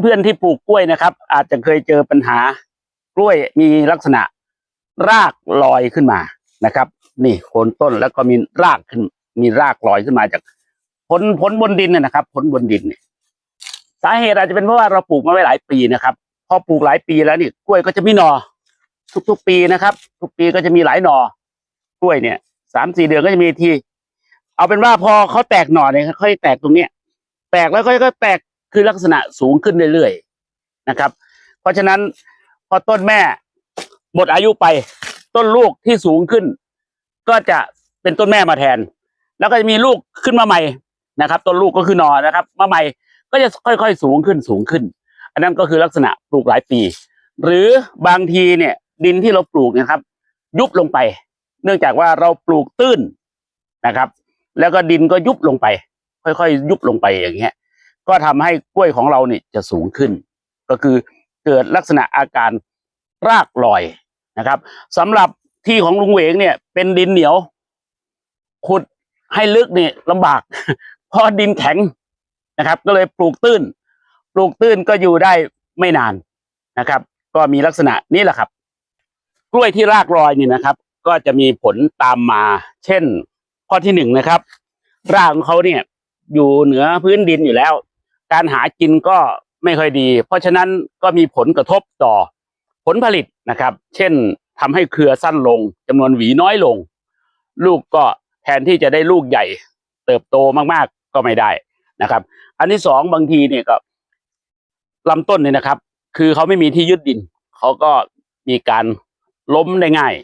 เพื่อนๆที่ปลูกกล้วยนะครับ อาจจะเคยเจอปัญหากล้วยมีลักษณะรากลอยขึ้นมานะครับ นี่โคนต้นแล้วก็มีรากขึ้น มีรากลอยขึ้นมาจากพ้นพ้นบนดินนะนะครับพ้นบนดินเนี่ยสาเหตุอาจจะเป็นเพราะว่าเราปลูกมาไว้หลายปีนะครับพอปลูกหลายปีแล้วนี่กล้วยก็จะมีหนอทุกๆปีนะครับ ทุกปีก็จะมีหลายหนอกล้วยเนี่ยสามสี่เดือนก็จะมีที เอาเป็นว่าพอเขาแตกหน่อเนี่ยค่อยแตกตรงเนี้ย แตกแล้วค่อยๆแตก คือลักษณะสูงขึ้นเรื่อยๆนะครับ เพราะฉะนั้นพอต้นแม่หมดอายุไป ต้นลูกที่สูงขึ้น ก็จะเป็นต้นแม่มาแทน แล้วก็จะมีลูกขึ้นมาใหม่นะครับ ต้นลูกก็คือนอนะครับ มาใหม่ก็จะค่อยๆสูงขึ้นสูงขึ้น อันนั้นก็คือลักษณะปลูกหลายปี หรือบางทีเนี่ยดินที่เราปลูกนะครับ ยุบลงไป เนื่องจากว่าเราปลูกตื้นนะครับ แล้วก็ดินก็ยุบลงไป ค่อยๆ ยุบลงไปอย่างเงี้ย ก็ทำให้กล้วยของเราเนี่ยจะสูงขึ้น ก็คือเกิดลักษณะอาการรากลอยนะครับสำหรับที่ของลุงเหวงเนี่ย เป็นดินเหนียว ขุดให้ลึกเนี่ยลำบาก เพราะดินแข็งนะครับ ก็เลยปลูกตื้น ปลูกตื้นก็อยู่ได้ไม่นานนะครับ ก็มีลักษณะนี้แหละครับ กล้วยที่รากลอยนี่นะครับ ก็จะมีผลตามมา เช่น ข้อที่หนึ่งนะครับ รากของเขาเนี่ยอยู่เหนือพื้นดินอยู่แล้ว การหากินก็ไม่ค่อยดี เพราะฉะนั้นก็มีผลกระทบต่อผลผลิตนะครับ เช่นทำให้เครือสั้นลงจำนวนหวีน้อยลง ลูกก็แทนที่จะได้ลูกใหญ่ เติบโตมากๆก็ไม่ได้นะครับ อันที่สองบางทีเนี่ยก็ลำต้นเนี่ยนะครับ คือเขาไม่มีที่ยึดดินเขาก็มีการล้มได้ง่าย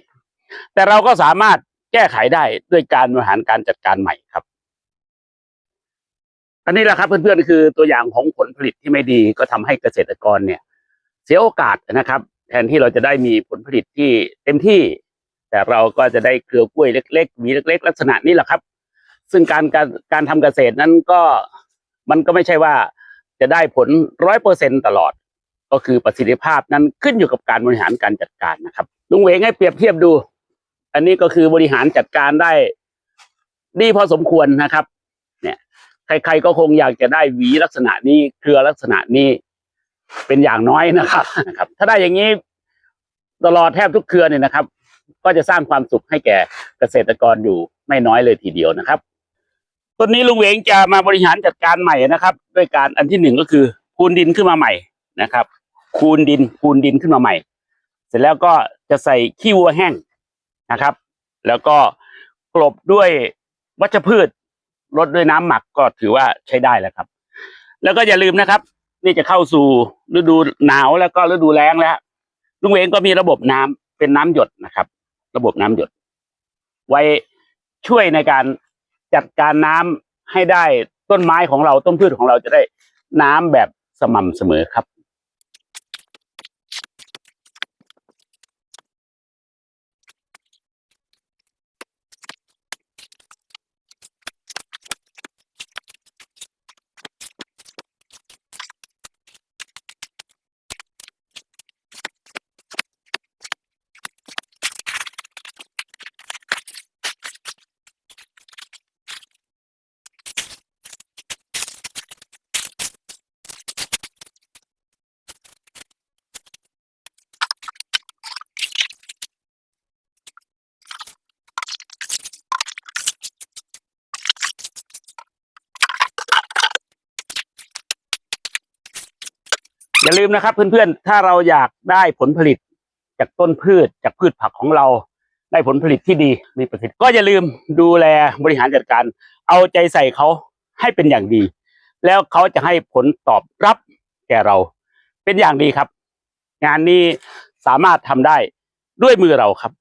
แต่เราก็สามารถแก้ไขได้ด้วยการบริหารการจัดการใหม่ครับ อันนี้แหละครับเพื่อนๆคือตัวอย่างของผลผลิตที่ไม่ดีก็ทำให้เกษตรกรเนี่ย เสียโอกาสนะครับ แทนที่เราจะได้มีผลผลิตที่เต็มที่ แต่เราก็จะได้เครือกล้วยเล็กๆหวีเล็ก ๆ ลักษณะนี้แหละครับ ซึ่งการการการทำเกษตรนั้นก็มันก็ไม่ใช่ว่าจะได้ผลร้อยเปอร์เซ็นตลอด ก็คือประสิทธิภาพนั้นขึ้นอยู่กับการบริหารการจัดการนะครับลุงเหวงให้เปรียบเทียบดู อันนี้ก็คือบริหารจัดการได้ดีพอสมควรนะครับ ใครๆก็คงอยากจะได้หวีลักษณะนี้เครือลักษณะนี้เป็นอย่างน้อยนะครับนะครับ ถ้าได้อย่างนี้ตลอดแทบทุกเครือเนี่ยนะครับ ก็จะสร้างความสุขให้แก่เกษตรกรอยู่ไม่น้อยเลยทีเดียวนะครับต้นนี้ลุงเวงจะมาบริหารจัดการใหม่นะครับ ด้วยการอันที่หนึ่งก็คือคูนดินขึ้นมาใหม่นะครับ คูนดินคูนดินขึ้นมาใหม่ เสร็จแล้วก็จะใส่ขี้วัวแห้งนะครับ แล้วก็กลบด้วยวัชพืช ลดด้วยน้ำหมักก็ถือว่าใช้ได้แล้วครับ แล้วก็อย่าลืมนะครับ นี่จะเข้าสู่ฤดูหนาวแล้วก็ฤดูแล้งแล้วลุงเวงก็มีระบบน้ำเป็นน้ำหยดนะครับ ระบบน้ำหยด ไว้ช่วยในการจัดการน้ำให้ได้ต้นไม้ของเราต้นพืชของเราจะได้น้ำแบบสม่ำเสมอครับ อย่าลืมนะครับเพื่อนๆ ถ้าเราอยากได้ผลผลิตจากต้นพืชจากพืชผักของเราได้ผลผลิตที่ดีมีประสิทธิ์ก็อย่าลืมดูแลบริหารจัดการ เอาใจใส่เขาให้เป็นอย่างดี แล้วเขาจะให้ผลตอบรับแก่เรา เป็นอย่างดีครับ งานนี้สามารถทำได้ด้วยมือเราครับ